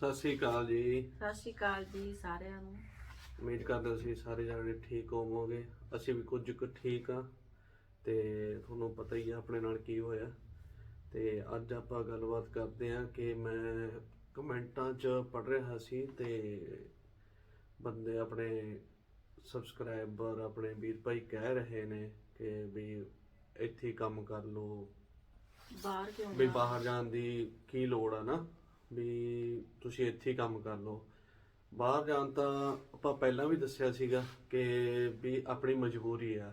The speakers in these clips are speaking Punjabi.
ਸਤਿ ਸ੍ਰੀ ਅਕਾਲ ਜੀ। ਸਤਿ ਸ਼੍ਰੀ ਅਕਾਲ ਜੀ ਸਾਰਿਆਂ ਨੂੰ। ਉਮੀਦ ਕਰਦੇ ਤੁਸੀਂ ਸਾਰੇ ਜਣੇ ਠੀਕ ਹੋਵੋਗੇ। ਅਸੀਂ ਵੀ ਕੁਝ ਕੁ ਠੀਕ ਆ ਤੇ ਤੁਹਾਨੂੰ ਪਤਾ ਹੀ ਆ ਆਪਣੇ ਨਾਲ ਕੀ ਹੋਇਆ। ਤੇ ਅੱਜ ਆਪਾਂ ਗੱਲਬਾਤ ਕਰਦੇ ਹਾਂ ਕਿ ਮੈਂ ਕਮੈਂਟਾਂ 'ਚ ਪੜ ਰਿਹਾ ਸੀ ਤੇ ਬੰਦੇ ਆਪਣੇ ਸਬਸਕ੍ਰਾਈਬਰ ਆਪਣੇ ਵੀਰ ਭਾਈ ਕਹਿ ਰਹੇ ਨੇ ਕਿ ਵੀ ਇੱਥੇ ਹੀ ਕੰਮ ਕਰ ਲਓ। ਬਾਹਰ ਕਿਉਂ ਵੀ? ਬਾਹਰ ਜਾਣ ਦੀ ਕੀ ਲੋੜ ਆ ਨਾ? ਵੀ ਤੁਸੀਂ ਇੱਥੇ ਹੀ ਕੰਮ ਕਰ ਲਓ। ਬਾਹਰ ਜਾਣ ਤਾਂ ਆਪਾਂ ਪਹਿਲਾਂ ਵੀ ਦੱਸਿਆ ਸੀਗਾ ਕਿ ਵੀ ਆਪਣੀ ਮਜਬੂਰੀ ਆ।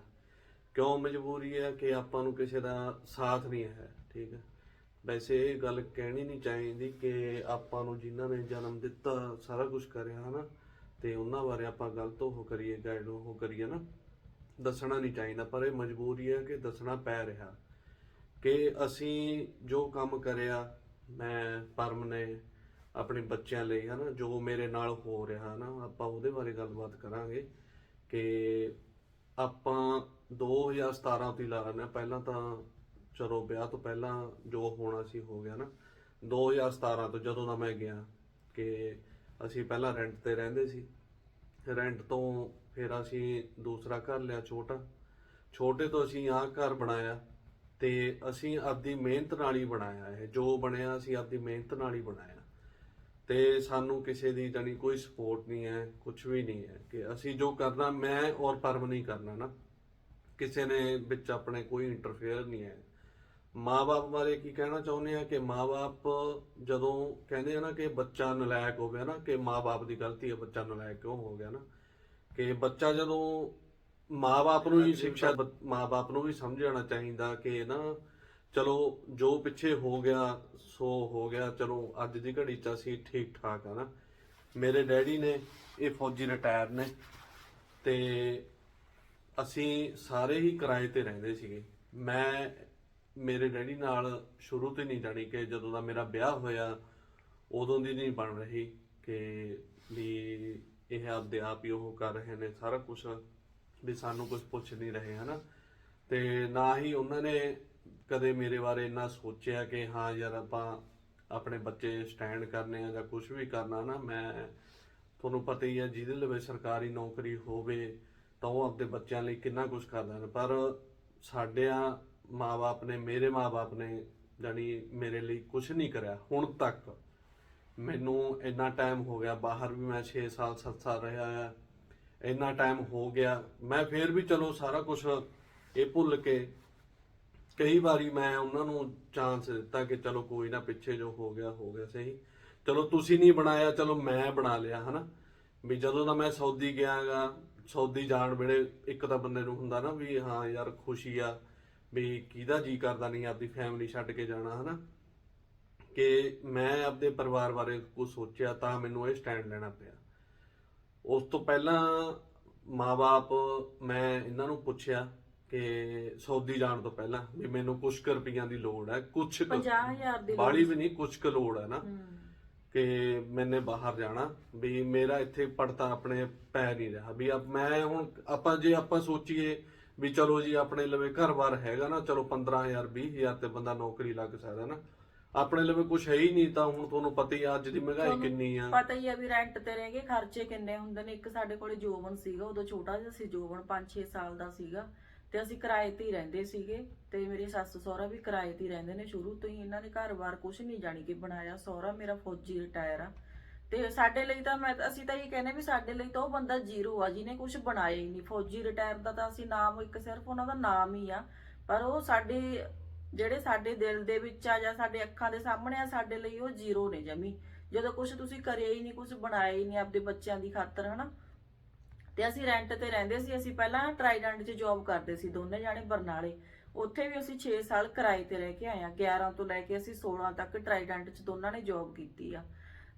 ਕਿਉਂ ਮਜਬੂਰੀ ਆ ਕਿ ਆਪਾਂ ਨੂੰ ਕਿਸੇ ਦਾ ਸਾਥ ਨਹੀਂ ਹੈ, ਠੀਕ ਹੈ ਵੈਸੇ ਇਹ ਗੱਲ ਕਹਿਣੀ ਨਹੀਂ ਚਾਹੀਦੀ ਕਿ ਆਪਾਂ ਨੂੰ ਜਿਨ੍ਹਾਂ ਨੇ ਜਨਮ ਦਿੱਤਾ, ਸਾਰਾ ਕੁਝ ਕਰਿਆ, ਹਨਾ? ਤੇ ਉਹਨਾਂ ਬਾਰੇ ਆਪਾਂ ਗਲਤ ਉਹ ਕਰੀਏ ਗਾਈਡ ਉਹ ਕਰੀਏ ਨਾ। ਦੱਸਣਾ ਨਹੀਂ ਚਾਹੀਦਾ, ਪਰ ਇਹ ਮਜਬੂਰੀ ਹੈ ਕਿ ਦੱਸਣਾ ਪੈ ਰਿਹਾ। ਕਿ ਅਸੀਂ ਜੋ ਕੰਮ ਕਰਿਆ ਮੈਂ ਪਰਮ ਨੇ ਆਪਣੇ ਬੱਚਿਆਂ ਲਈ ਹਨਾ, ਜੋ ਮੇਰੇ ਨਾਲ ਹੋ ਰਿਹਾ ਨਾ ਆਪਾਂ ਉਹਦੇ ਬਾਰੇ ਗੱਲਬਾਤ ਕਰਾਂਗੇ ਕਿ ਆਪਾਂ 2017 ਤੋਂ ਹੀ ਲਾ ਲੈਂਦੇ ਹਾਂ। ਪਹਿਲਾਂ ਤਾਂ ਚਲੋ ਵਿਆਹ ਤੋਂ ਪਹਿਲਾਂ ਜੋ ਹੋਣਾ ਸੀ ਹੋ ਗਿਆ ਨਾ। 2017 ਤੋਂ ਜਦੋਂ ਦਾ ਮੈਂ ਗਿਆ ਕਿ ਅਸੀਂ ਪਹਿਲਾਂ ਰੈਂਟ ਤੇ ਰਹਿੰਦੇ ਸੀ। ਰੈਂਟ ਤੋਂ ਫਿਰ ਅਸੀਂ ਦੂਸਰਾ ਘਰ ਲਿਆ ਛੋਟਾ। ਛੋਟੇ ਤੋਂ ਅਸੀਂ ਆਹ ਘਰ ਬਣਾਇਆ। ਤੇ ਅਸੀਂ ਆਪਦੀ ਮਿਹਨਤ ਨਾਲ ਹੀ ਬਣਾਇਆ ਇਹ। ਜੋ ਬਣਿਆ ਅਸੀਂ ਆਪਦੀ ਮਿਹਨਤ ਨਾਲ ਹੀ ਬਣਾਇਆ। ਤੇ ਸਾਨੂੰ ਕਿਸੇ ਦੀ ਜਾਨੀ ਕੋਈ ਸਪੋਰਟ ਨਹੀਂ ਹੈ ਕੁਝ ਵੀ ਨਹੀਂ ਹੈ ਕਿ ਅਸੀਂ ਜੋ ਕਰਨਾ, ਮੈਂ ਔਰ ਪਰਮ ਨਹੀਂ ਕਰਨਾ ਨਾ। ਕਿਸੇ ਨੇ ਵਿੱਚ ਆਪਣੇ ਕੋਈ ਇੰਟਰਫੇਅਰ ਨਹੀਂ ਹੈ। ਮਾਪੇ ਬਾਰੇ ਕੀ ਕਹਿਣਾ ਚਾਹੁੰਦੇ ਆ ਕਿ ਮਾਪੇ ਜਦੋਂ ਕਹਿੰਦੇ ਆ ਨਾ ਕਿ ਬੱਚਾ ਨਲਾਇਕ ਹੋ ਗਿਆ ਨਾ, ਕਿ ਮਾਪੇ ਦੀ ਗਲਤੀ ਹੈ, ਬੱਚਾ ਨਲਾਇਕ ਕਿਉਂ ਹੋ ਗਿਆ ਨਾ? ਕਿ ਬੱਚਾ ਜਦੋਂ ਮਾਪੇ ਨੂੰ ਹੀ ਸਿੱਖਿਆ ਮਾਪੇ ਨੂੰ ਵੀ ਸਮਝਣਾ ਚਾਹੀਦਾ ਕਿ ਨਾ ਚਲੋ ਜੋ ਪਿੱਛੇ ਹੋ ਗਿਆ ਸੋ ਹੋ ਗਿਆ ਚਲੋ ਅੱਜ ਦੀ ਘੜੀ ਚ ਅਸੀਂ ਠੀਕ ਠਾਕ ਆ ਨਾ। ਮੇਰੇ ਡੈਡੀ ਨੇ ਇਹ ਫੌਜੀ ਰਿਟਾਇਰ ਨੇ ਤੇ ਅਸੀਂ ਸਾਰੇ ਹੀ ਕਿਰਾਏ ਤੇ ਰਹਿੰਦੇ ਸੀਗੇ। ਮੈਂ ਮੇਰੇ ਡੈਡੀ ਨਾਲ ਸ਼ੁਰੂ ਤੋਂ ਨਹੀਂ ਜਾਣੀ ਕਿ ਜਦੋਂ ਦਾ ਮੇਰਾ ਵਿਆਹ ਹੋਇਆ ਉਦੋਂ ਦੀ ਨਹੀਂ ਬਣ ਰਹੀ ਕਿ ਵੀ ਇਹ ਆਪਦੇ ਆਪ ਹੀ ਉਹ ਕਰ ਰਹੇ ਨੇ ਸਾਰਾ ਕੁਝ ਵੀ ਸਾਨੂੰ ਕੁਝ ਪੁੱਛ ਨਹੀਂ ਰਹੇ, ਹਨਾ? ਤੇ ਨਾ ਹੀ ਉਹਨਾਂ ਨੇ ਕਦੇ ਮੇਰੇ ਬਾਰੇ ਇੰਨਾ ਸੋਚਿਆ ਕਿ ਹਾਂ ਯਾਰ ਆਪਾਂ ਆਪਣੇ ਬੱਚੇ ਸਟੈਂਡ ਕਰਨੇ ਆ ਜਾਂ ਕੁਝ ਵੀ ਕਰਨਾ ਨਾ ਮੈਂ ਤੁਹਾਨੂੰ ਪਤਾ ਹੀ ਹੈ ਜਿਹਦੇ ਲਈ ਸਰਕਾਰੀ ਨੌਕਰੀ ਹੋਵੇ ਤਾਂ ਉਹ ਆਪਣੇ ਬੱਚਿਆਂ ਲਈ ਕਿੰਨਾ ਕੁਝ ਕਰਦਾ ਨੇ। ਪਰ ਸਾਡਿਆਂ ਮਾਪੇ ਨੇ, ਮੇਰੇ ਮਾਪੇ ਨੇ ਜਾਨੀ ਮੇਰੇ ਲਈ ਕੁਝ ਨਹੀਂ ਕਰਿਆ, ਹੁਣ ਤੱਕ। ਮੈਨੂੰ ਇੰਨਾ ਟਾਈਮ ਹੋ ਗਿਆ, ਬਾਹਰ ਵੀ ਮੈਂ 6 ਸਾਲ 7 ਸਾਲ ਰਿਹਾ ਆ। ਇੰਨਾ ਟਾਈਮ ਹੋ ਗਿਆ। ਮੈਂ ਫੇਰ ਵੀ ਚਲੋ ਸਾਰਾ ਕੁਝ ਇਹ ਭੁੱਲ ਕੇ ਕਈ ਵਾਰੀ ਮੈਂ ਉਹਨਾਂ ਨੂੰ ਚਾਂਸ ਦਿੱਤਾ ਕਿ ਚਲੋ ਕੋਈ ਨਾ ਪਿੱਛੇ ਜੋ ਹੋ ਗਿਆ ਹੋ ਗਿਆ ਸਹੀ। ਚਲੋ ਤੁਸੀਂ ਨਹੀਂ ਬਣਾਇਆ, ਚਲੋ ਮੈਂ ਬਣਾ ਲਿਆ, ਹਨਾ? ਵੀ ਜਦੋਂ ਦਾ ਮੈਂ ਸੌਦੀ ਗਿਆਗਾ ਸੌਦੀ ਜਾਣ ਵੇਲੇ ਇੱਕ ਤਾਂ ਬੰਦੇ ਨੂੰ ਹੁੰਦਾ ਨਾ ਵੀ ਹਾਂ ਯਾਰ ਖੁਸ਼ੀ ਆ, ਵੀ ਕਿਹਦਾ ਜੀ ਕਰਦਾ ਨਹੀਂ ਆਪਦੀ ਫੈਮਿਲੀ ਛੱਡ ਕੇ ਜਾਣਾ, ਹਨਾ? ਕਿ ਮੈਂ ਆਪਦੇ ਪਰਿਵਾਰ ਬਾਰੇ ਕੁਝ ਸੋਚਿਆ ਤਾਂ ਮੈਨੂੰ ਇਹ ਸਟੈਂਡ ਲੈਣਾ ਪਿਆ। ਉਸ ਤੋਂ ਪਹਿਲਾਂ ਮਾਪੇ ਮੈਂ ਇਹਨਾਂ ਨੂੰ ਪੁੱਛਿਆ ਕਿ ਸੌਦੀ ਜਾਣ ਤੋਂ ਪਹਿਲਾਂ ਵੀ ਮੈਨੂੰ ਕੁਝ ਕੁ ਰੁਪਈਆਂ ਦੀ ਲੋੜ ਹੈ ਕੁਝ 50000 ਦੀ ਬਾੜੀ ਵੀ ਨਹੀਂ ਕੁਝ ਕੁ ਲੋੜ ਹੈ ਨਾ। ਕਿ ਮੈਨੇ ਬਾਹਰ ਜਾਣਾ ਵੀ ਮੇਰਾ ਇੱਥੇ ਪੜਤਾ ਆਪਣੇ ਪੈ ਨਹੀਂ ਰਿਹਾ ਵੀ ਅਬ ਮੈਂ ਹੁਣ ਆਪਾਂ ਜੇ ਆਪਾਂ ਸੋਚੀਏ ਵੀ ਚਲੋ ਜੀ ਆਪਣੇ ਲਵੇ ਘਰ-ਬਾਰ ਹੈਗਾ ਨਾ ਚਲੋ 15000 20000 ਤੇ ਬੰਦਾ ਨੌਕਰੀ ਲੱਗ ਸਕਦਾ ਨਾ ਆਪਣੇ ਲਵੇ ਕੁਝ ਹੈ ਹੀ ਨਹੀਂ ਤਾਂ ਹੁਣ ਤੁਹਾਨੂੰ ਪਤਾ ਹੀ ਆ ਅੱਜ ਦੀ ਮਹਿੰਗਾਈ ਕਿੰਨੀ ਆ। ਪਤਾ ਹੀ ਆ ਵੀ ਰੈਂਟ ਤੇ ਰਹਿ ਗਏ ਖਰਚੇ ਕਿੰਨੇ ਹੁੰਦੇ ਨੇ। ਇੱਕ ਸਾਡੇ ਕੋਲੇ ਜੋਬਨ ਸੀਗਾ ਉਦੋਂ ਛੋਟਾ ਜਿਹਾ ਸੀ ਜੋਬਨ 5-6 ਸਾਲ ਦਾ ਸੀਗਾ। ਤੇ ਅਸੀਂ ਕਿਰਾਏ ਤੇ ਹੀ ਰਹਿੰਦੇ ਸੀਗੇ ਤੇ ਮੇਰੀ ਸੱਸ ਸਹੁਰਾ ਵੀ ਕਿਰਾਏ ਤੇ ਹੀ ਰਹਿੰਦੇ ਨੇ ਸ਼ੁਰੂ ਤੋਂ ਹੀ। ਇਹਨਾਂ ਨੇ ਘਰ-ਬਾਰ ਕੁਝ ਨਹੀਂ ਜਾਣੀ ਕਿ ਬਣਾਇਆ। ਸਹੁਰਾ ਮੇਰਾ ਫੌਜੀ ਰਿਟਾਇਰ ਆ। ਤੇ ਸਾਡੇ ਲਈ ਤਾਂ ਮੈਂ ਅਸੀਂ ਤਾਂ ਇਹ ਕਹਿੰਦੇ ਵੀ ਸਾਡੇ ਲਈ ਤਾਂ ਉਹ ਬੰਦਾ ਜ਼ੀਰੋ ਆ ਜਿਹਨੇ ਕੁਝ ਬਣਾਇਆ ਹੀ ਨਹੀਂ। ਫੌਜੀ ਰਿਟਾਇਰ ਦਾ ਤਾਂ ਅਸੀਂ ਨਾਮ ਇੱਕ ਸਿਰਫ ਉਹਨਾਂ ਦਾ ਨਾਮ ਹੀ ਆ। ਪਰ ਉਹ ਸਾਡੇ ਜਿਹੜੇ ਸਾਡੇ ਦਿਲ ਦੇ ਵਿੱਚ ਆ ਜਾਂ ਸਾਡੇ ਅੱਖਾਂ ਦੇ ਸਾਹਮਣੇ ਆ, ਸਾਡੇ ਲਈ ਉਹ ਜ਼ੀਰੋ ਨੇ ਜਮੀ। ਜਦੋਂ ਕੁਝ ਤੁਸੀਂ ਕਰਿਆ ਹੀ ਨਹੀਂ ਕੁਝ ਬਣਾਇਆ ਹੀ ਨਹੀਂ ਆਪਦੇ ਬੱਚਿਆਂ ਦੀ ਖਾਤਰ, ਹਨਾ? ਤੇ ਅਸੀਂ ਰੈਂਟ ਤੇ ਰਹਿੰਦੇ ਸੀ, ਅਸੀਂ ਪਹਿਲਾਂ ਟਰਾਈਡੈਂਟ 'ਚ ਜੌਬ ਕਰਦੇ ਸੀ, ਦੋਨੇ ਜਾਣੇ ਬਰਨਾਲੇ। ਉੱਥੇ ਵੀ ਅਸੀਂ 6 ਸਾਲ ਕਿਰਾਏ ਤੇ ਰਹਿ ਕੇ ਆਏ ਆ 11 ਤੋਂ ਲੈ ਕੇ ਅਸੀਂ 16 ਤੱਕ ਟਰਾਈਡੈਂਟ 'ਚ ਦੋਨਾਂ ਨੇ ਜੌਬ ਕੀਤੀ ਆ।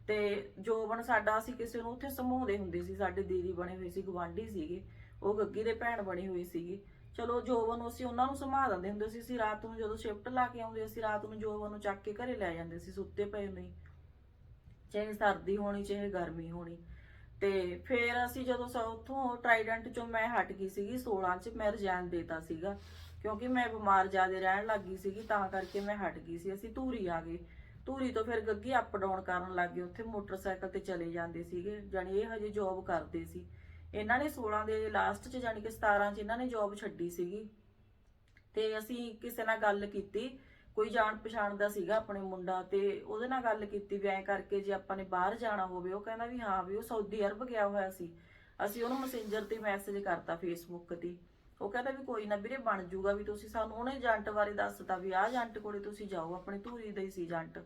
ਤੇ ਜੋਬਨ ਸਾਡਾ, ਅਸੀਂ ਕਿਸੇ ਨੂੰ ਉੱਥੇ ਸਮੂਹਦੇ ਹੁੰਦੇ ਸੀ, ਸਾਡੇ ਦੀਦੀ ਬਣੇ ਹੋਏ ਸੀ ਗਵਾਂਢੀ ਸੀਗੇ। ਉਹ ਗੱਗੀ ਦੇ ਭੈਣ ਬਣੀ ਹੋਈ ਸੀਗੀ। ਚਲੋ ਜੋਬਨ ਨੂੰ ਅਸੀਂ ਉਹਨਾਂ ਨੂੰ ਸੰਭਾਲ ਦਿੰਦੇ ਹੁੰਦੇ ਸੀ, ਅਸੀਂ ਰਾਤ ਨੂੰ ਜਦੋਂ ਸ਼ਿਫਟ ਲਾ ਕੇ ਆਉਂਦੇ ਅਸੀਂ ਰਾਤ ਨੂੰ ਜੋਬਨ ਨੂੰ ਚੱਕ ਕੇ ਘਰੇ ਲੈ ਜਾਂਦੇ ਸੀ ਸੁੱਤੇ ਪਏ ਨੂੰ ਚਾਹੇ ਸਰਦੀ ਹੋਣੀ, ਚਾਹੇ ਗਰਮੀ ਹੋਣੀ। ਤੇ ਫਿਰ ਅਸੀਂ ਜਦੋਂ ਉੱਥੋਂ ਟਰਾਈਡੈਂਟ ਚੋਂ ਮੈਂ ਹਟ ਗਈ ਸੀਗੀ 16 ਚ ਮੈਂ ਰਿਜ਼ਾਈਨ ਦੇਤਾ ਸੀਗਾ। ਕਿਉਂਕਿ ਮੈਂ ਬਿਮਾਰ ਜ਼ਿਆਦਾ ਰਹਿਣ ਲੱਗ ਗਈ ਸੀਗੀ, ਤਾਂ ਕਰਕੇ ਮੈਂ ਹਟ ਗਈ ਸੀ। ਅਸੀਂ ਧੂਰੀ ਆ ਗਏ। ਧੂਰੀ ਤੋਂ ਫਿਰ ਗੱਗੀ ਅਪ ਡਾਊਨ ਕਰਨ ਲੱਗ ਗਏ। ਉੱਥੇ ਮੋਟਰਸਾਈਕਲ ਤੇ ਚਲੇ ਜਾਂਦੇ ਸੀਗੇ। ਜਾਣੀ ਇਹ ਹਜੇ ਜੌਬ ਕਰਦੇ ਸੀ। ਇਹਨਾਂ ਨੇ 16 ਦੇ ਲਾਸਟ 'ਚ ਜਾਣੀ ਕਿ 17 'ਚ ਇਹਨਾਂ ਨੇ ਜੌਬ ਛੱਡੀ ਸੀਗੀ। ਤੇ ਅਸੀਂ ਕਿਸੇ ਨਾਲ ਗੱਲ ਕੀਤੀ, ਕੋਈ ਜਾਣ ਪਛਾਣ ਦਾ ਸੀਗਾ ਆਪਣੇ ਮੁੰਡਾ ਤੇ ਉਹਦੇ ਨਾਲ ਗੱਲ ਕੀਤੀ ਵੀ ਐਂ ਕਰਕੇ ਜੇ ਆਪਾਂ ਨੇ ਬਾਹਰ ਜਾਣਾ ਹੋਵੇ, ਉਹ ਕਹਿੰਦਾ ਵੀ ਹਾਂ ਵੀ ਉਹ ਸਾਊਦੀ ਅਰਬ ਗਿਆ ਹੋਇਆ ਸੀ। ਅਸੀਂ ਉਹਨੂੰ ਮੈਸੇਂਜਰ ਤੇ ਮੈਸੇਜ ਕਰਤਾ ਫੇਸਬੁੱਕ ਤੇ। ਉਹ ਕਹਿੰਦਾ ਵੀ ਕੋਈ ਨਾ ਵੀਰੇ ਬਣ ਜੂਗਾ ਵੀ ਤੁਸੀਂ ਸਾਨੂੰ ਉਹਨੇ ਏਜੰਟ ਬਾਰੇ ਦੱਸਤਾ ਵੀ ਆਹ ਏਜੰਟ ਕੋਲੇ ਤੁਸੀਂ ਜਾਓ, ਆਪਣੇ ਧੂਰੀ ਦਾ ਹੀ ਸੀ ਏਜੰਟ।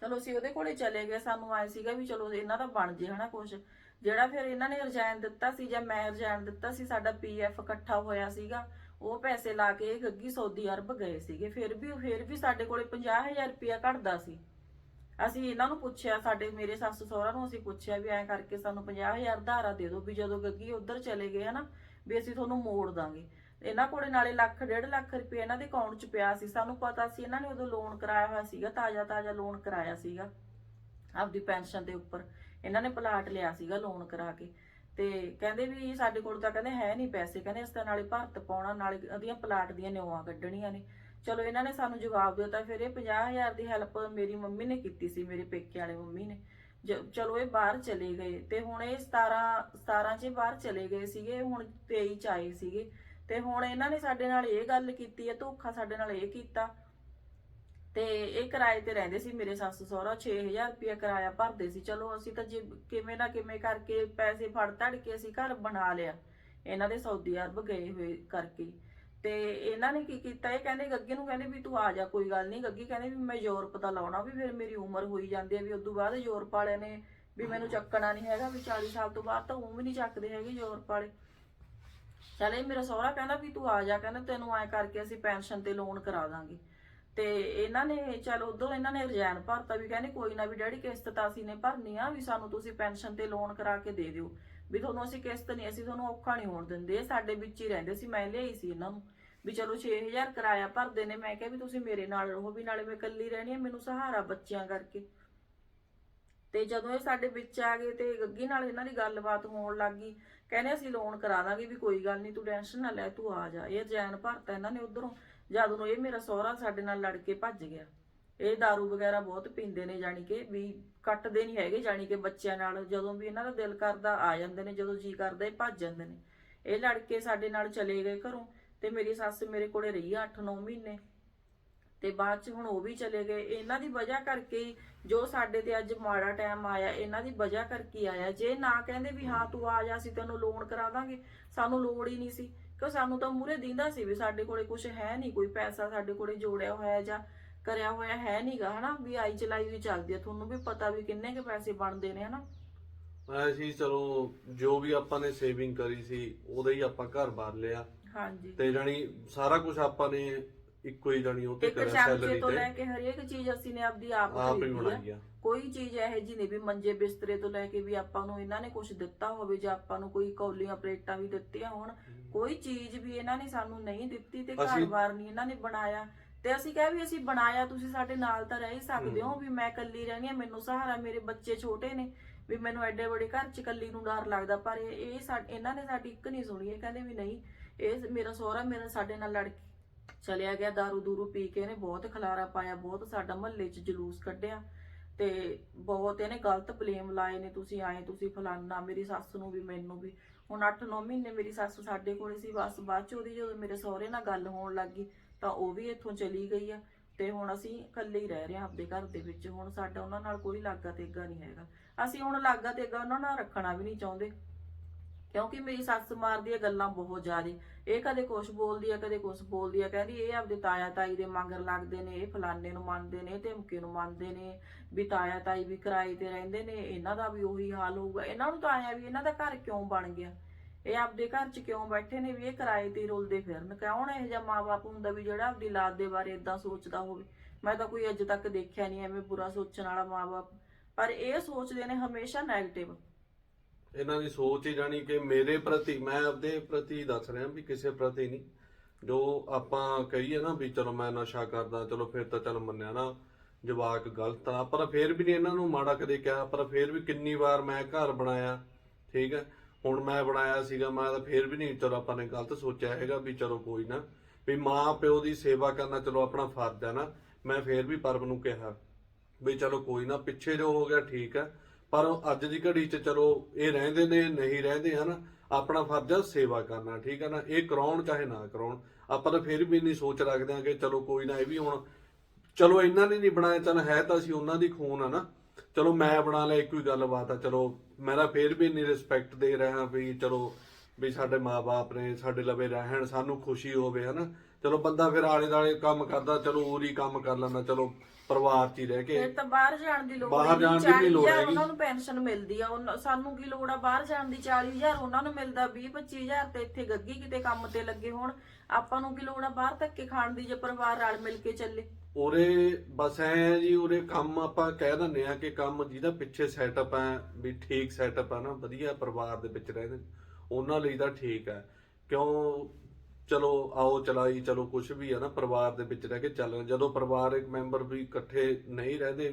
ਚਲੋ ਅਸੀਂ ਉਹਦੇ ਕੋਲੇ ਚਲੇ ਗਏ, ਸਾਨੂੰ ਆਏ ਸੀਗਾ ਵੀ ਚਲੋ ਇਹਨਾਂ ਦਾ ਬਣ ਜੇ ਹਨਾ ਕੁਛ। ਜਿਹੜਾ ਫਿਰ ਇਹਨਾਂ ਨੇ ਰਜਾਇਨ ਦਿੱਤਾ ਸੀ ਜਾਂ ਮੈਂ ਰਜਾਇਨ ਦਿੱਤਾ ਸੀ, ਸਾਡਾ ਪੀਐਫ ਇਕੱਠਾ ਹੋਇਆ ਸੀਗਾ, ਉਹ ਪੈਸੇ ਲਾ ਕੇ ਇਹ ਗੱਗੀ ਸਊਦੀ ਅਰਬ ਗਏ ਸੀਗੇ। ਫਿਰ ਵੀ ਫਿਰ ਵੀ ਸਾਡੇ ਕੋਲੇ 50000 ਰੁਪਇਆ ਘਟਦਾ ਸੀ। ਅਸੀਂ ਇਹਨਾਂ ਨੂੰ ਪੁੱਛਿਆ, ਸਾਡੇ ਮੇਰੇ ਸੱਸ ਸਹੁਰਾ ਨੂੰ ਅਸੀਂ ਪੁੱਛਿਆ ਵੀ ਐਂ ਕਰਕੇ ਸਾਨੂੰ 50000 ਧਾਰਾ ਦੇ ਦਿਓ ਵੀ ਜਦੋਂ ਗੱਗੀ ਉਧਰ ਚਲੇ ਗਏ ਹਨਾ, ਵੀ ਅਸੀਂ ਤੁਹਾਨੂੰ ਮੋੜ ਦਾਂਗੇ। ਇਹਨਾਂ ਕੋਲੇ ਨਾਲੇ ਲੱਖ, ਡੇਢ ਲੱਖ ਰੁਪਏ ਇਹਨਾਂ ਦੇ ਅਕਾਊਂਟ 'ਚ ਪਿਆ ਸੀ। ਸਾਨੂੰ ਪਤਾ ਸੀ ਇਹਨਾਂ ਨੇ ਉਦੋਂ ਲੋਨ ਕਰਾਇਆ ਹੋਇਆ ਸੀਗਾ ਤਾਜ਼ਾ ਤਾਜ਼ਾ ਲੋਨ ਕਰਾਇਆ ਸੀਗਾ, ਆਪਦੀ ਪੈਨਸ਼ਨ ਦੇ ਉੱਪਰ। ਇਹਨਾਂ ਨੇ ਪਲਾਟ ਲਿਆ ਸੀਗਾ ਲੋਨ ਕਰਾ ਕੇ। ਤੇ ਕਹਿੰਦੇ ਵੀ ਸਾਡੇ ਕੋਲ ਤਾਂ ਕਹਿੰਦੇ ਹੈ ਨਹੀਂ ਪੈਸੇ, ਕਹਿੰਦੇ ਇਸ ਤਰ੍ਹਾਂ ਨਾਲੇ ਭਰਤ ਪਾਉਣਾ, ਨਾਲੇ ਉਹਦੀਆਂ ਪਲਾਟ ਦੀਆਂ ਨਿਉਆਂ ਕੱਢਣੀਆਂ ਨੇ। ਚਲੋ ਇਹਨਾਂ ਨੇ ਸਾਨੂੰ ਜਵਾਬ ਦਿੱਤਾ, ਫਿਰ ਇਹ 50000 ਦੀ ਹੈਲਪ ਮੇਰੀ ਮੰਮੀ ਨੇ ਕੀਤੀ ਸੀ, ਮੇਰੇ ਪੇਕੇ ਵਾਲੇ ਮੰਮੀ ਨੇ। ਚਲੋ ਇਹ ਬਾਹਰ ਚਲੇ ਗਏ ਤੇ ਹੁਣ ਇਹ 17 17 ਚ ਬਾਹਰ ਚਲੇ ਗਏ ਸੀਗੇ, ਹੁਣ 23 ਚ ਆਏ ਸੀਗੇ। ਤੇ ਹੁਣ ਇਹਨਾਂ ਨੇ ਸਾਡੇ ਨਾਲ ਇਹ ਗੱਲ ਕੀਤੀ ਹੈ, ਧੋਖਾ ਸਾਡੇ ਨਾਲ ਇਹ ਕੀਤਾ। ਤੇ ਇਹ ਕਿਰਾਏ ਤੇ ਰਹਿੰਦੇ ਸੀ ਮੇਰੇ ਸੱਸ ਸਹੁਰਾ 6000 ਰੁਪਇਆ ਕਿਰਾਇਆ ਭਰਦੇ ਸੀ। ਚਲੋ ਅਸੀਂ ਤਾਂ ਜੇ ਕਿਵੇਂ ਨਾ ਕਿਵੇਂ ਕਰਕੇ ਪੈਸੇ ਫੜ ਤੜ ਕੇ ਅਸੀਂ ਘਰ ਬਣਾ ਲਿਆ। ਇਹਨਾਂ ਦੇ ਸਾਊਦੀ ਅਰਬ ਗਏ ਹੋਏ ਕਰਕੇ। ਤੇ ਇਹਨਾਂ ਨੇ ਕੀ ਕੀਤਾ? ਇਹ ਕਹਿੰਦੇ, ਗੱਗੇ ਨੂੰ ਕਹਿੰਦੇ ਵੀ ਤੂੰ ਆ ਜਾ, ਕੋਈ ਗੱਲ ਨਹੀਂ। ਗੱਗੀ ਕਹਿੰਦੇ ਵੀ ਮੈਂ ਯੂਰਪ ਦਾ ਲਾਉਣਾ ਵੀ ਫਿਰ ਮੇਰੀ ਉਮਰ ਹੋਈ ਜਾਂਦੀ ਹੈ ਵੀ ਉਦੋਂ ਬਾਅਦ ਯੂਰਪ ਵਾਲਿਆਂ ਨੇ ਵੀ ਮੈਨੂੰ ਚੱਕਣਾ ਨਹੀਂ ਹੈਗਾ ਵੀ 40 ਸਾਲ ਤੋਂ ਬਾਅਦ ਤਾਂ ਉਹ ਵੀ ਨਹੀਂ ਚੱਕਦੇ ਹੈਗੇ ਯੂਰਪ ਵਾਲੇ। ਚੱਲ ਮੇਰਾ ਸਹੁਰਾ ਕਹਿੰਦਾ ਵੀ ਤੂੰ ਆ ਜਾ, ਕਹਿੰਦਾ ਤੈਨੂੰ ਐ ਕਰਕੇ ਅਸੀਂ ਪੈਨਸ਼ਨ ਤੇ ਲੋਨ ਕਰਾ ਦਾਂਗੇ। ਤੇ ਇਹਨਾਂ ਨੇ, ਚਲ ਉਦੋਂ ਇਹਨਾਂ ਨੇ ਰਜਾਨ ਭਰਤਾ ਵੀ, ਕਹਿੰਦੇ ਕੋਈ ਨਾ ਵੀ ਡੈਡੀ ਕਿਸ਼ਤ ਤਾਂ ਅਸੀਂ ਨੇ ਭਰਨੀ ਆ, ਵੀ ਸਾਨੂੰ ਤੁਸੀਂ ਪੈਨਸ਼ਨ ਤੇ ਲੋਨ ਕਰਾ ਕੇ ਦੇ ਦਿਓ। ਵੀ ਤੁਹਾਨੂੰ ਅਸੀਂ ਕਿਸ਼ਤ ਨਹੀਂ, ਅਸੀਂ ਤੁਹਾਨੂੰ ਔਖਾ ਨਹੀਂ ਹੋਣ ਦਿੰਦੇ, ਇਹ ਸਾਡੇ ਵਿੱਚ ਹੀ ਰਹਿੰਦੇ ਸੀ, ਮੈਂ ਲਿਆਈ ਸੀ ਇਹਨਾਂ ਨੂੰ। ਵੀ ਚਲੋ 6000 ਕਿਰਾਇਆ ਭਰਦੇ ਨੇ, ਮੈਂ ਕਿਹਾ ਵੀ ਤੁਸੀਂ ਮੇਰੇ ਨਾਲ ਰਹੋ, ਵੀ ਨਾਲੇ ਮੈਂ ਇਕੱਲੀ ਰਹਿਣੀ ਆ, ਮੈਨੂੰ ਸਹਾਰਾ ਬੱਚਿਆਂ ਕਰਕੇ। ਤੇ ਜਦੋਂ ਇਹ ਸਾਡੇ ਵਿੱਚ ਆ ਗਏ ਤੇ ਗੱਗੀ ਨਾਲ ਇਹਨਾਂ ਦੀ ਗੱਲਬਾਤ ਹੋਣ ਲੱਗ ਗਈ, ਕਹਿੰਦੇ ਅਸੀਂ ਲੋਨ ਕਰਾ ਦਾਂਗੇ, ਵੀ ਕੋਈ ਗੱਲ ਨਹੀਂ, ਤੂੰ ਟੈਨਸ਼ਨ ਨਾ ਲੈ, ਤੂੰ ਆ ਜਾ। ਇਹ ਜੈਨ ਭਰਤਾ ਇਹਨਾਂ ਨੇ ਉਧਰੋਂ। ਜਦ ਨੂੰ ਇਹ ਮੇਰਾ ਸਹੁਰਾ ਸਾਡੇ ਨਾਲ ਲੜ ਕੇ ਭੱਜ ਗਿਆ। ਇਹ दारू ਵਗੈਰਾ ਬਹੁਤ ਪੀਂਦੇ ਨੇ, ਜਾਣੀ ਕਿ ਵੀ ਕੱਟਦੇ ਨਹੀਂ ਹੈਗੇ, ਜਾਣੀ ਕਿ ਬੱਚਿਆਂ ਨਾਲ ਜਦੋਂ ਵੀ ਇਹਨਾਂ ਦਾ ਦਿਲ ਕਰਦਾ ਆ ਜਾਂਦੇ ਨੇ, ਜਦੋਂ ਜੀ ਕਰਦਾ ਇਹ ਭੱਜ ਜਾਂਦੇ ਨੇ। ਇਹ ਲੜਕੇ ਸਾਡੇ ਨਾਲ ਚਲੇ ਗਏ ਘਰੋਂ ਤੇ ਮੇਰੀ ਸੱਸ ਮੇਰੇ ਕੋਲੇ ਰਹੀ 8-9 ਮਹੀਨੇ ਤੇ ਬਾਅਦ ਚ ਹੁਣ ਉਹ ਵੀ ਚਲੇ ਗਏ। ਇਹਨਾਂ ਦੀ ਵਜ੍ਹਾ ਕਰਕੇ ਜੋ ਸਾਡੇ ਤੇ ਅੱਜ ਮਾੜਾ ਟਾਈਮ ਆਇਆ, ਇਹਨਾਂ ਦੀ ਵਜ੍ਹਾ ਕਰਕੇ ਆਇਆ। ਜੇ ਨਾ ਕਹਿੰਦੇ ਵੀ ਹਾਂ ਤੂੰ ਆ ਜਾ, ਅਸੀਂ ਤੈਨੂੰ ਲੋਨ ਕਰਾ ਦਾਂਗੇ, ਸਾਨੂੰ ਲੋੜ ਹੀ ਨਹੀਂ ਸੀ। ਕਿਉਂ ਸਾਨੂੰ ਤਾਂ ਮੂਰੇ ਦਿੰਦਾ ਸੀ ਵੀ ਸਾਡੇ ਕੋਲੇ ਕੁਝ ਹੈ ਨਹੀਂ ਕੋਈ ਪੈਸਾ ਸਾਡੇ ਕੋਲੇ ਜੋੜਿਆ ਹੋਇਆ ਜਾਂ ਕਰਿਆ ਹੋਇਆ ਹੈ ਨਹੀਂਗਾ ਹਨਾ? ਵੀ ਆਈ ਚਲਾਈ ਵੀ ਚੱਲਦੀ ਆ ਤੁਹਾਨੂੰ ਵੀ ਪਤਾ ਵੀ ਕਿੰਨੇ ਕੇ ਪੈਸੇ ਬਣਦੇ ਨੇ ਹਨਾ? ਅਸੀਂ ਚਲੋ ਜੋ ਵੀ ਆਪਾਂ ਨੇ ਸੇਵਿੰਗ ਕਰੀ ਸੀ ਉਹਦਾ ਹੀ ਆਪਾਂ ਘਰ ਬਾਰ ਲਿਆ। ਹਾਂਜੀ। ਤੇ ਜਾਣੀ ਸਾਰਾ ਕੁਝ ਆਪਾਂ ਨੇ ਇੱਕੋ ਹੀ ਜਾਣੀ ਉਹ ਤੇ ਕਰਿਆ ਸੈਲਰੀ ਤੋਂ ਤੇ ਲੈ ਕੇ ਹਰੇਕ ਚੀਜ਼ ਅਸੀਂ ਨੇ ਆਪਦੀ ਆਪ ਆਪ ਹੀ ਆ ਬਣਾਈ ਆ। ਕੋਈ ਚੀਜ਼ ਇਹੋ ਜਿਹੀ ਨਹੀਂ ਵੀ ਮੰਜੇ ਬਿਸਤਰੇ ਤੋਂ ਲੈ ਕੇ ਵੀ ਆਪਾਂ ਨੂੰ ਇਹਨਾਂ ਨੇ ਕੁਝ ਦਿੱਤਾ ਹੋਵੇ ਜਾਂ ਆਪਾਂ ਨੂੰ ਕੋਈ ਕੌਲੀਆਂ ਪਲੇਟਾਂ ਵੀ ਦਿੱਤੀਆਂ ਹੋਣ ਕੋਈ ਚੀਜ਼ ਵੀ ਇਹਨਾਂ ਨੇ ਸਾਨੂੰ ਨਹੀਂ ਦਿੱਤੀ ਤੇ ਅਸੀਂ- ਘਰ-ਬਾਰ ਨਹੀਂ ਇਹਨਾਂ ਨੇ ਬਣਾਇਆ। ਤੇ ਅਸੀਂ ਕਿਹਾ ਵੀ ਅਸੀਂ ਬਣਾਇਆ ਤੁਸੀਂ ਸਾਡੇ ਨਾਲ ਤਾਂ ਰਹਿ ਹੀ ਸਕਦੇ ਹੋ ਵੀ ਮੈਂ ਇਕੱਲੀ ਰਹਿਣੀ ਆ ਮੈਨੂੰ ਸਹਾਰਾ ਮੇਰੇ ਬੱਚੇ ਛੋਟੇ ਨੇ ਵੀ ਮੈਨੂੰ ਐਡੇ ਵੱਡੇ ਘਰ ਚ ਇਕੱਲੀ ਨੂੰ ਡਰ ਲੱਗਦਾ ਪਰ ਇਹ ਇਹ ਸਾ- ਇਹਨਾਂ ਨੇ ਸਾਡੀ ਇੱਕ ਨਹੀਂ ਸੁਣੀ ਇਹ ਕਹਿੰਦੇ ਵੀ ਨਹੀਂ ਇਹ ਮੇਰਾ ਸਹੁਰਾ ਮੇਰਾ ਸਾਡੇ ਨਾਲ ਲੜ ਕੇ ਚਲਿਆ ਗਿਆ दारू ਦੂਰੂ ਪੀ ਕੇ ਇਹਨੇ ਬਹੁਤ ਖਲਾਰਾ ਪਾਇਆ ਬਹੁਤ ਸਾਡਾ ਮਹੱਲੇ 'ਚ ਜਲੂਸ ਕੱਢਿਆ ਤੇ ਬਹੁਤ ਇਹਨੇ ਗਲਤ ਬਲੇਮ ਲਾਏ ਨੇ ਤੁਸੀਂ ਆਏ ਤੁਸੀਂ ਫਲਾਨਾ ਮੇਰੀ ਸੱਸ ਨੂੰ ਵੀ ਮੈਨੂੰ ਵੀ। ਹੁਣ 8-9 ਮਹੀਨੇ ਮੇਰੀ ਸੱਸ ਸਾਡੇ ਕੋਲ ਸੀ, ਬਸ ਬਾਅਦ ਚ ਉਹਦੀ ਜਦੋਂ ਮੇਰੇ ਸਹੁਰੇ ਨਾਲ ਗੱਲ ਹੋਣ ਲੱਗ ਗਈ, ਤਾਂ ਉਹ ਵੀ ਇੱਥੋਂ ਚਲੀ ਗਈ ਆ। ਤੇ ਹੁਣ ਅਸੀਂ ਇਕੱਲੇ ਹੀ ਰਹਿ ਰਹੇ ਹਾਂ ਆਪਦੇ ਘਰ ਦੇ ਵਿੱਚ, ਹੁਣ ਸਾਡਾ ਉਹਨਾਂ ਨਾਲ ਕੋਈ ਲਾਗਾ ਤੇਗਾ ਨਹੀਂ ਹੈਗਾ। ਅਸੀਂ ਹੁਣ ਲਾਗਾ ਤੇਗਾ ਉਹਨਾਂ ਨਾਲ ਰੱਖਣਾ ਵੀ ਨਹੀਂ ਚਾਹੁੰਦੇ। ਕਿਉਂਕਿ ਮੇਰੀ ਸੱਸ ਮਾਰਦੀ ਹੈ ਗੱਲਾਂ ਬਹੁਤ ਜ਼ਿਆਦੇ। ਇਹ ਕਦੇ ਕੁਛ ਬੋਲਦੀ ਆ, ਕਦੇ ਕੁਛ ਬੋਲਦੀ ਆ। ਕਹਿੰਦੀ ਇਹ ਆਪਦੇ ਤਾਇਆ ਤਾਈ ਦੇ ਮੰਗਰ ਲੱਗਦੇ ਨੇ, ਇਹ ਫਲਾਨੇ ਨੂੰ ਮੰਨਦੇ ਨੇ ਧਮਕੇ ਨੂੰ ਮੰਨਦੇ ਨੇ, ਵੀ ਤਾਇਆ ਤਾਈ ਵੀ ਕਿਰਾਏ ਤੇ ਰਹਿੰਦੇ ਨੇ, ਇਹਨਾਂ ਦਾ ਵੀ ਉਹੀ ਹਾਲ ਹੋਊਗਾ। ਇਹਨਾਂ ਨੂੰ ਤਾਂ ਆਇਆ ਵੀ ਇਹਨਾਂ ਦਾ ਘਰ ਕਿਉਂ ਬਣ ਗਿਆ? ਇਹ ਆਪਦੇ ਘਰ 'ਚ ਕਿਉਂ ਬੈਠੇ ਨੇ ਵੀ ਇਹ ਕਿਰਾਏ ਤੇ ਰੁਲਦੇ ਫਿਰਨ? ਕੌਣ ਇਹੋ ਜਿਹਾ ਮਾਪੇ ਹੁੰਦਾ ਵੀ ਜਿਹੜਾ ਆਪਦੀ ਲਾਦ ਦੇ ਬਾਰੇ ਇਦਾਂ ਸੋਚਦਾ ਹੋਵੇ? ਮੈਂ ਤਾਂ ਕੋਈ ਅੱਜ ਤੱਕ ਦੇਖਿਆ ਨਹੀਂ ਐਵੇਂ ਬੁਰਾ ਸੋਚਣ ਵਾਲਾ ਮਾਪੇ ਪਰ ਇਹ ਸੋਚਦੇ ਨੇ ਹਮੇਸ਼ਾ 네ਗੇਟਿਵ ਇਹਨਾਂ ਦੀ ਸੋਚ ਹੀ ਜਾਣੀ ਕਿ ਮੇਰੇ ਪ੍ਰਤੀ, ਮੈਂ ਆਪਦੇ ਪ੍ਰਤੀ ਦੱਸ ਰਿਹਾ ਵੀ ਕਿਸੇ ਪ੍ਰਤੀ ਨਹੀਂ। ਜੋ ਆਪਾਂ ਕਹੀਏ ਨਾ ਵੀ ਚਲੋ ਮੈਂ ਨਸ਼ਾ ਕਰਦਾ, ਚਲੋ ਫਿਰ ਤਾਂ ਚਲ ਮੰਨਿਆ ਨਾ, ਜਵਾਕ ਗਲਤ ਆ, ਪਰ ਫਿਰ ਵੀ ਨਹੀਂ ਇਹਨਾਂ ਨੂੰ ਮਾੜਾ ਕਦੇ ਕਿਹਾ, ਪਰ ਫਿਰ ਵੀ ਕਿੰਨੀ ਵਾਰ ਮੈਂ ਘਰ ਬਣਾਇਆ, ਠੀਕ ਹੈ? ਹੁਣ ਮੈਂ ਬਣਾਇਆ ਸੀਗਾ, ਮੈਂ ਤਾਂ ਫਿਰ ਵੀ ਨਹੀਂ ਚਲੋ ਆਪਾਂ ਨੇ ਗਲਤ ਸੋਚਿਆ ਹੈਗਾ ਵੀ ਚਲੋ ਕੋਈ ਨਾ, ਵੀ ਮਾਂ ਪਿਓ ਦੀ ਸੇਵਾ ਕਰਨਾ ਚਲੋ ਆਪਣਾ ਫਰਜ਼ ਹੈ ਨਾ, ਮੈਂ ਫਿਰ ਵੀ ਪਰਮ ਨੂੰ ਕਿਹਾ ਵੀ ਚਲੋ ਕੋਈ ਨਾ, ਪਿੱਛੇ ਜੋ ਹੋ ਗਿਆ ਠੀਕ ਹੈ ਪਰ ਅੱਜ ਦੀ ਘੜੀ 'ਚ ਚਲੋ ਇਹ ਰਹਿੰਦੇ ਨੇ, ਨਹੀਂ ਰਹਿੰਦੇ ਹਨ, ਆਪਣਾ ਫਰਜ਼ ਆ ਸੇਵਾ ਕਰਨਾ, ਠੀਕ ਹੈ ਨਾ? ਇਹ ਕਰਾਉਣ ਚਾਹੇ ਨਾ ਕਰਾਉਣ, ਆਪਾਂ ਤਾਂ ਫੇਰ ਵੀ ਨਹੀਂ ਸੋਚ ਰੱਖਦੇ ਆ ਕਿ ਚਲੋ ਕੋਈ ਨਾ ਇਹ ਵੀ ਹੁਣ, ਚਲੋ ਇਹਨਾਂ ਨੇ ਨਹੀਂ ਬਣਾਇਆ, ਚਲ ਹੈ ਤਾਂ ਅਸੀਂ ਉਹਨਾਂ ਦੀ ਖੂਨ ਆ ਨਾ। ਚਲੋ ਮੈਂ ਬਣਾ ਲਿਆ, ਇੱਕੋ ਹੀ ਗੱਲਬਾਤ ਆ, ਚਲੋ ਮੇਰਾ ਫੇਰ ਵੀ ਨਹੀਂ ਰਿਸਪੈਕਟ ਦੇ ਰਿਹਾ ਵੀ ਚਲੋ ਵੀ ਸਾਡੇ ਮਾਪੇ ਨੇ ਸਾਡੇ ਲਵੇ ਰਹਿਣ, ਸਾਨੂੰ ਖੁਸ਼ੀ ਹੋਵੇ, ਹਨਾ? ਚਲੋ ਬੰਦਾ ਫਿਰ ਆਲੇ ਦਾਲੇ ਕੰਮ ਕਰਦਾ, ਚਲੋ ਉਰੀ ਕੰਮ ਕਰ ਲੈਂਦਾ, ਚਲੋ ਪਰਿਵਾਰ 'ਚ ਹੀ ਰਹਿ ਕੇ ਫਿਰ ਤਾਂ ਬਾਹਰ ਜਾਣ ਦੀ ਲੋੜ ਬਾਹਰ ਹੀ ਜਾਣ ਦੀ ਵੀ ਲੋੜ 40000 ਹੈਗੀ। ਉਹਨਾਂ ਨੂੰ ਪੈਨਸ਼ਨ ਮਿਲਦੀ ਆ ਉਹਨਾਂ- ਸਾਨੂੰ ਕੀ ਲੋੜ ਆ ਬਾਹਰ ਜਾਣ ਦੀ 40000 ਉਹਨਾਂ ਨੂੰ ਮਿਲਦਾ 20 25000 ਤੇ ਇੱਥੇ ਗੱਗੀ ਕਿਤੇ ਕੰਮ ਤੇ ਲੱਗੇ ਹੋਣ ਆਪਾਂ ਨੂੰ ਕੀ ਲੋੜ ਆ ਬਾਹਰ ਧੱਕੇ ਖਾਣ ਦੀ ਜੇ ਪਰਿਵਾਰ ਰਲ ਮਿਲ ਕੇ ਚੱਲੇ ਉਰੇ ਬਸ ਐ ਜੀ ਉਰੇ ਕੰਮ ਆਪਾਂ ਕਹਿ ਦਿੰਦੇ ਆ ਕਿ ਕੰਮ ਜਿਹਦਾ ਪਿੱਛੇ ਸੈਟਅਪ ਹੈ ਵੀ ਠੀਕ ਸੈਟਅਪ ਹੈ ਨਾ ਵਧੀਆ ਪਰਿਵਾਰ ਦੇ ਵਿੱਚ ਰਹਿੰਦੇ ਨੇ, ਉਹਨਾਂ ਲਈ ਤਾਂ ਠੀਕ ਹੈ ਕਿਉਂ ਚਲੋ ਆਓ ਚਲਾਈ ਚਲੋ ਕੁਝ ਵੀ ਹੈ ਨਾ ਪਰਿਵਾਰ ਦੇ ਵਿੱਚ ਰਹਿ ਕੇ ਚੱਲ ਜਦੋਂ ਪਰਿਵਾਰਕ ਮੈਂਬਰ ਵੀ ਇਕੱਠੇ ਨਹੀਂ ਰਹਿੰਦੇ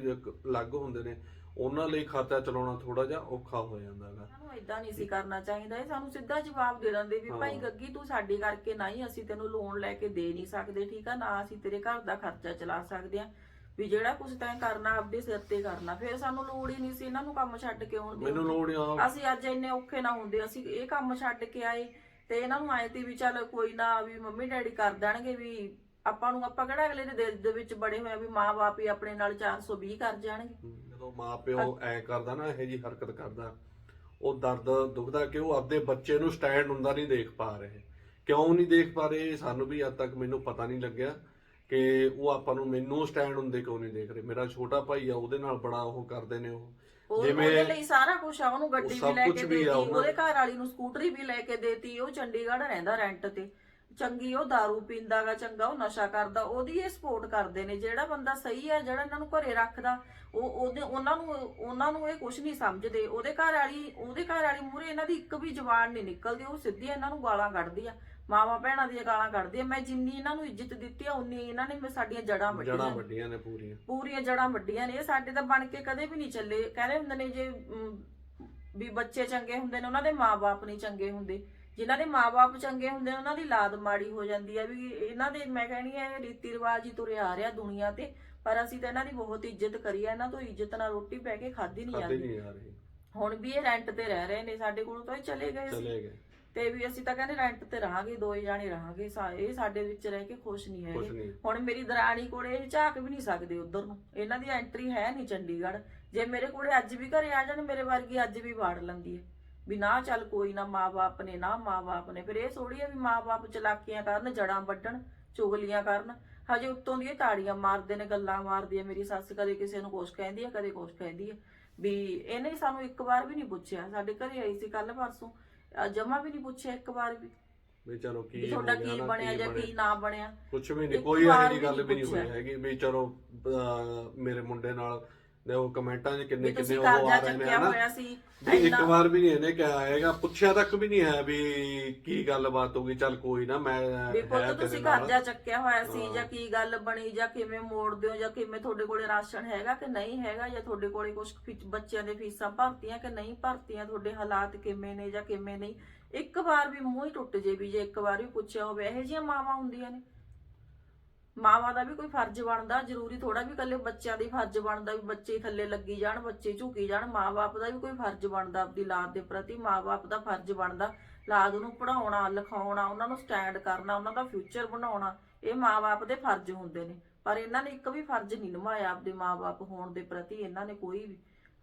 ਅਲੱਗ ਹੁੰਦੇ ਨੇ ਉਹਨਾਂ ਲਈ ਖਰਚਾ ਚਲਾਉਣਾ ਥੋੜਾ ਜਿਹਾ ਔਖਾ ਹੋ ਜਾਂਦਾ ਹੈਗਾ। ਸਾਨੂੰ ਇਦਾਂ ਨਹੀਂ ਸੀ ਕਰਨਾ ਚਾਹੀਦਾ। ਇਹ ਸਾਨੂੰ ਸਿੱਧਾ ਜਵਾਬ ਦੇ ਦਿੰਦੇ ਵੀ ਭਾਈ। ਗੱਗੀ ਤੂੰ ਸਾਡੀ ਕਰਕੇ ਨਹੀਂ ਅਸੀਂ ਤੈਨੂੰ ਲੋਨ ਲੈ ਕੇ ਦੇ ਨਹੀਂ ਸਕਦੇ ਠੀਕ ਆ? ਨਾ ਅਸੀਂ ਤੇਰੇ ਘਰ ਦਾ ਖਰਚਾ ਚਲਾ ਸਕਦੇ ਆ। ਵੀ ਜਿਹੜਾ ਕੁਝ ਤੈਂ ਕਰਨਾ ਆਪਦੇ ਸਿਰ ਤੇ ਕਰਨਾ। ਫਿਰ ਸਾਨੂੰ ਲੋੜ ਹੀ ਨਹੀਂ ਸੀ ਇਹਨਾਂ ਨੂੰ ਕੰਮ ਛੱਡ ਕੇ ਆਉਣ ਦੀ। ਮੈਨੂੰ ਲੋੜ ਆ। ਅਸੀਂ ਅੱਜ ਇੰਨੇ ਔਖੇ ਨਾ ਹੁੰਦੇ ਅਸੀਂ ਇਹ ਕੰਮ ਛੱਡ ਕੇ ਆਏ। ਤੇ ਇਹਨਾਂ ਨੂੰ ਆਏ ਤੀ ਵੀ ਚੱਲ ਕੋਈ ਨਾ ਵੀ ਮੰਮੀ ਡੈਡੀ ਕਰ ਦੇਣਗੇ ਵੀ ਆਪਾਂ ਨੂੰ ਆਪਾਂ ਕਿਹੜਾ ਅਗਲੇ ਦੇ ਦਿਲ ਦੇ ਵਿੱਚ ਬੜੇ ਹੋਏ ਵੀ ਮਾਂ-ਬਾਪ ਹੀ ਆਪਣੇ ਨਾਲ 420 ਕਰ ਜਾਣਗੇ। ਜਦੋਂ ਮਾਪਿਓ ਐ ਕਰਦਾ ਨਾ, ਇਹੋ ਜੀ ਹਰਕਤ ਕਰਦਾ, ਉਹ ਦਰਦ ਦੁਖਦਾ ਕਿ ਉਹ ਆਪਦੇ ਬੱਚੇ ਨੂੰ ਸਟੈਂਡ ਹੁੰਦਾ ਨਹੀਂ ਦੇਖ ਪਾ ਰਹੇ। ਕਿਉਂ ਨਹੀਂ ਦੇਖ ਪਾ ਰਹੇ? ਸਾਨੂੰ ਵੀ ਅੱਜ ਤੱਕ ਮੈਨੂੰ ਪਤਾ ਨਹੀਂ ਲੱਗਿਆ ਕਿ ਉਹ ਆਪਾਂ ਨੂੰ ਮੈਨੂੰ ਸਟੈਂਡ ਹੁੰਦੇ ਕਿਉਂ ਨਹੀਂ ਦੇਖ ਰਹੇ। ਮੇਰਾ ਛੋਟਾ ਭਾਈ ਆ, ਉਹਦੇ ਨਾਲ ਬੜਾ ਉਹ ਕਰਦੇ ਨੇ ਉਹ। ਉਹ ਜਿਵੇਂ- ਉਹਦੇ ਲਈ ਸਾਰਾ ਕੁਝ ਆ ਉਹਨੂੰ ਗੱਡੀ ਵੀ ਸਭ ਲੈ ਕੁਛ ਕੇ ਵੀ ਦੇਤੀ ਉਹਨਾਂ ਉਹਦੇ ਘਰ ਵਾਲੀ ਨੂੰ ਸਕੂਟਰੀ ਵੀ ਲੈ ਕੇ ਦੇਤੀ ਉਹ ਚੰਡੀਗੜ੍ਹ ਰਹਿੰਦਾ ਰੈਂਟ ਤੇ। ਚੰਗੀ ਉਹ दारू ਪੀਂਦਾਗਾ ਚੰਗਾ ਉਹ ਨਸ਼ਾ ਕਰਦਾ ਉਹਦੀ ਇਹ ਸਪੋਰਟ ਕਰਦੇ ਨੇ। ਜਿਹੜਾ ਬੰਦਾ ਸਹੀ ਹੈ ਜਿਹੜਾ ਇਹਨਾਂ ਨੂੰ ਘਰੇ ਰੱਖਦਾ ਉਹ ਉਹਦੇ ਉਹਨਾਂ ਨੂੰ ਉਹਨਾਂ ਨੂੰ ਇਹ ਕੁਝ ਨਹੀਂ ਸਮਝਦੇ। ਉਹਦੇ ਘਰ ਵਾਲੀ ਉਹਦੇ ਘਰ ਵਾਲੀ ਮੂਰੇ ਇਹਨਾਂ ਦੀ ਇੱਕ ਵੀ ਜ਼ਬਾਨ ਨਹੀਂ ਨਿਕਲਦੀ ਉਹ ਸਿੱਧੀ ਇਹਨਾਂ ਨੂੰ ਗਾਲਾਂ ਕੱਢਦੀ ਆ ਮਾਵਾ ਭੈਣਾਂ ਦੀਆਂ ਗਾਲਾਂ ਕੱਢਦੀ ਆ ਮੈਂ ਜਿੰਨੀ ਇਹਨਾਂ ਨੂੰ ਇੱਜ਼ਤ ਦਿੱਤੀ ਆ ਉਨੀ ਇਹਨਾਂ ਨੇ ਸਾਡੀਆਂ ਜੜਾਂ ਵੱਢੀਆਂ ਜੜਾਂ। ਵੱਡੀਆਂ ਨੇ ਪੂਰੀਆਂ। ਪੂਰੀਆਂ ਜੜਾਂ ਵੱਡੀਆਂ ਨੇ। ਇਹ ਸਾਡੇ ਤਾਂ ਬਣ ਕੇ ਕਦੇ ਵੀ ਨਹੀਂ ਚੱਲੇ। ਕਹਿੰਦੇ ਹੁੰਦੇ ਨੇ ਜੇ ਵੀ ਬੱਚੇ ਚੰਗੇ ਹੁੰਦੇ ਨੇ ਉਹਨਾਂ ਦੇ ਮਾਪੇ ਨਹੀਂ ਚੰਗੇ ਹੁੰਦੇ। ਜਿਨ੍ਹਾਂ ਦੇ ਮਾਪੇ ਚੰਗੇ ਹੁੰਦੇ ਉਹਨਾਂ ਦੀ ਲਾਦ ਮਾੜੀ ਹੋ ਜਾਂਦੀ ਹੈ ਵੀ ਇਹਨਾਂ ਦੇ ਮੈਂ ਕਹਿੰਦੀ ਆ ਰੀਤੀ ਰਿਵਾਜ ਹੀ ਤੁਰੇ ਆ ਰਿਹਾ ਦੁਨੀਆ ਤੇ ਪਰ ਅਸੀਂ ਤਾਂ ਇਹਨਾਂ ਦੀ ਬਹੁਤ ਇੱਜ਼ਤ ਕਰੀ ਆ ਇਹਨਾਂ ਤੋਂ ਇੱਜ਼ਤ ਨਾਲ ਰੋਟੀ ਪੈ ਕੇ ਖਾਧੀ ਨਹੀਂ ਖਾਦੇ ਜਾਂਦੀ। ਨਹੀਂ ਆ ਰਹੇ। ਹੁਣ ਵੀ ਇਹ ਰੈਂਟ ਤੇ ਰਹਿ ਰਹੇ ਨੇ ਸਾਡੇ ਕੋਲੋਂ ਤਾਂ ਇਹ ਚਲੇ ਗਏ ਸੀ ਚਲੇ ਗਏ। ਤੇ ਵੀ ਅਸੀਂ ਤਾਂ ਕਹਿੰਦੇ ਰੈਂਟ ਤੇ ਰਹਾਂਗੇ ਦੋਏ ਜਾਣੇ ਰਹਾਂਗੇ ਸਾ- ਇਹ ਸਾਡੇ ਵਿੱਚ ਰਹਿ ਕੇ ਖੁਸ਼ ਨਹੀਂ ਕੁਝ ਹੈਗੇ ਨਹੀਂ। ਹੁਣ ਮੇਰੀ ਦਰਾਣੀ ਕੋਲੇ ਇਹ ਝਾਕ ਵੀ ਨਹੀਂ ਸਕਦੇ ਉਧਰ ਨੂੰ। ਇਹਨਾਂ ਦੀ ਐਂਟਰੀ ਹੈ ਨਹੀਂ ਚੰਡੀਗੜ੍ਹ। ਜੇ ਮੇਰੇ ਕੋਲੇ ਅੱਜ ਵੀ ਘਰੇ ਆ ਜਾਣ ਮੇਰੇ ਵਰਗੀ ਅੱਜ ਵੀ ਵਾੜ ਲੈਂਦੀ ਹੈ। ਵੀ ਨਾ ਚੱਲ ਕੋਈ ਨਾ ਮਾਪੇ ਨੇ ਨਾ ਮਾਪੇ ਨੇ ਫਿਰ ਇਹ ਥੋੜੀ ਵੀ ਮਾਪੇ ਚਲਾਕੀਆਂ ਕਰਨ ਜੜਾਂ ਵੱਢਣ ਚੁਗਲੀਆਂ ਕਰਨ। ਹਜੇ ਉੱਤੋਂ ਦੀ ਇਹ ਤਾੜੀਆਂ ਮਾਰਦੇ ਨੇ ਗੱਲਾਂ ਮਾਰਦੀ ਹੈ ਮੇਰੀ ਸੱਸ ਕਦੇ ਕਿਸੇ ਨੂੰ ਕੁਛ ਕਹਿੰਦੀ ਹੈ ਕਦੇ ਕੁਛ ਕਹਿੰਦੀ ਹੈ ਵੀ ਇਹਨੇ ਸਾਨੂੰ ਇੱਕ ਵਾਰ ਵੀ ਨਹੀਂ ਪੁੱਛਿਆ ਸਾਡੇ ਘਰੇ ਆਈ ਸੀ ਕੱਲ ਪਰਸੋਂ ਜਮਾ ਵੀ ਨਹੀਂ ਪੁੱਛਿਆ ਇੱਕ ਵਾਰ ਵੀ। ਵੀ ਚਲੋ ਕੀ ਤੁਹਾਡਾ ਕੀ ਬਣਿਆ ਜਾਂ। ਕੀ ਨਾ ਬਣਿਆ? ਕੁਝ ਵੀ ਨਹੀਂ ਕੋਈ ਇਹੋ ਗੱਲ ਵੀ ਨਹੀਂ ਹੋਈ। ਹੈਗੀ। ਵੀ ਚਲੋ ਮੇਰੇ ਮੁੰਡੇ ਨਾਲ ਦੇ ਉਹ ਕਮੈਂਟਾਂ 'ਚ ਕਿੰਨੇ ਕਿੰਨੇ ਤੁਸੀਂ ਉਹ ਆ ਕਰਜ਼ਾ ਰਹੇ ਨੇ ਚੱਕਿਆ ਹਨਾ ਹੋਇਆ ਸੀ ਵੀ ਇੱਕ ਵਾਰ ਵੀ ਨਹੀਂ ਇਹਨੇ ਕਿਹਾ ਹੈਗਾ ਪੁੱਛਿਆ ਤੱਕ ਵੀ ਨਹੀਂ ਹੈ ਵੀ ਕੀ ਗੱਲਬਾਤ ਹੋ ਗਈ ਚੱਲ ਕੋਈ ਨਾ ਮੈਂ ਵੀ ਹੈ ਪੁੱਤ ਤੇਰੇ ਤੁਸੀਂ ਨਾਲ। ਕਰਜ਼ਾ ਚੱਕਿਆ ਹੋਇਆ ਸੀ। ਜਾਂ ਕੀ ਗੱਲ ਬਣੀ ਜਾਂ ਕਿਵੇਂ ਮੋੜਦੇ ਹੋ ਜਾਂ ਕਿਵੇਂ ਤੁਹਾਡੇ ਕੋਲੇ ਰਾਸ਼ਨ ਹੈਗਾ ਕਿ ਨਹੀਂ ਹੈਗਾ ਜਾਂ ਤੁਹਾਡੇ ਕੋਲੇ ਕੁਝ ਬੱਚਿਆਂ ਦੇ ਫੀਸਾਂ ਭਰਤੀਆਂ ਕਿ ਨਹੀਂ ਭਰਤੀਆਂ ਤੁਹਾਡੇ ਹਾਲਾਤ ਕਿਵੇਂ ਨੇ ਜਾਂ ਕਿਵੇਂ ਨਹੀਂ ਇੱਕ ਵਾਰ ਵੀ ਮੂੰਹ ਹੀ ਟੁੱਟ ਜੇ ਵੀ ਜੇ ਇੱਕ ਵਾਰ ਵੀ ਪੁੱਛਿਆ ਹੋਵੇ ਇਹੋ ਜਿਹੀਆਂ ਮਾਵਾਂ ਹੁੰਦੀਆਂ ਨੇ ਮਾਵਾਂ ਦਾ ਵੀ ਕੋਈ ਫਰਜ਼ ਬਣਦਾ, ਜ਼ਰੂਰੀ ਥੋੜਾ ਵੀ ਕੱਲੇ ਬੱਚਿਆਂ ਦੀ ਫਰਜ਼ ਬਣਦਾ ਵੀ ਬੱਚੇ ਥੱਲੇ ਲੱਗੀ ਜਾਣ, ਬੱਚੇ ਝੁਕੀ ਜਾਣ ਮਾਪੇ ਦਾ ਵੀ ਕੋਈ ਫਰਜ਼ ਬਣਦਾ ਆਪਦੀ ਲਾਦ ਦੇ ਪ੍ਰਤੀ ਮਾਪੇ ਦਾ ਫਰਜ਼ ਬਣਦਾ ਲਾਦ ਨੂੰ ਪੜਾਉਣਾ ਲਿਖਾਉਣਾ, ਉਹਨਾਂ ਨੂੰ ਸਟੈਂਡ ਕਰਨਾ, ਉਹਨਾਂ ਦਾ ਫਿਊਚਰ ਬਣਾਉਣਾ, ਇਹ ਮਾਪੇ ਦੇ ਫਰਜ਼ ਹੁੰਦੇ ਨੇ। ਪਰ ਇਹਨਾਂ ਨੇ ਇੱਕ ਵੀ ਫਰਜ਼ ਨਹੀਂ ਨਿਭਾਇਆ ਆਪਦੇ ਮਾਪੇ ਹੋਣ ਦੇ ਪ੍ਰਤੀ, ਇਹਨਾਂ ਨੇ ਕੋਈ ਵੀ।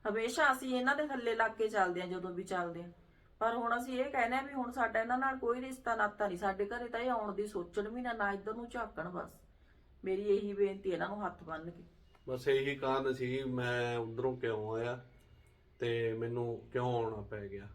ਹਮੇਸ਼ਾ ਅਸੀਂ ਇਹਨਾਂ ਦੇ ਥੱਲੇ ਲੱਗ ਕੇ ਚੱਲਦੇ ਹਾਂ, ਜਦੋਂ ਵੀ ਚੱਲਦੇ ਹਾਂ। ਪਰ ਹੁਣ ਅਸੀਂ ਇਹ ਕਹਿੰਦੇ ਆ ਵੀ ਹੁਣ ਸਾਡਾ ਇਹਨਾਂ ਨਾਲ ਕੋਈ ਰਿਸ਼ਤਾ ਨਾਤਾ ਨਹੀਂ, ਸਾਡੇ ਘਰੇ ਤਾਂ ਇਹ ਆਉਣ ਦੀ ਸੋਚਣ ਵੀ ਨਾ ਨਾ ਇੱਧਰ ਨੂੰ ਝਾਕਣ ਬਸ। ਮੇਰੀ ਇਹੀ ਬੇਨਤੀ ਹੈ ਇਹਨਾਂ ਨੂੰ ਹੱਥ ਬੰਨ ਕੇ। ਬਸ ਇਹੀ ਕਾਰਨ ਸੀ, ਮੈਂ ਉਧਰੋਂ ਕਿਉਂ ਆਇਆ ਤੇ ਮੈਨੂੰ ਕਿਉਂ ਆਉਣਾ ਪੈ ਗਿਆ?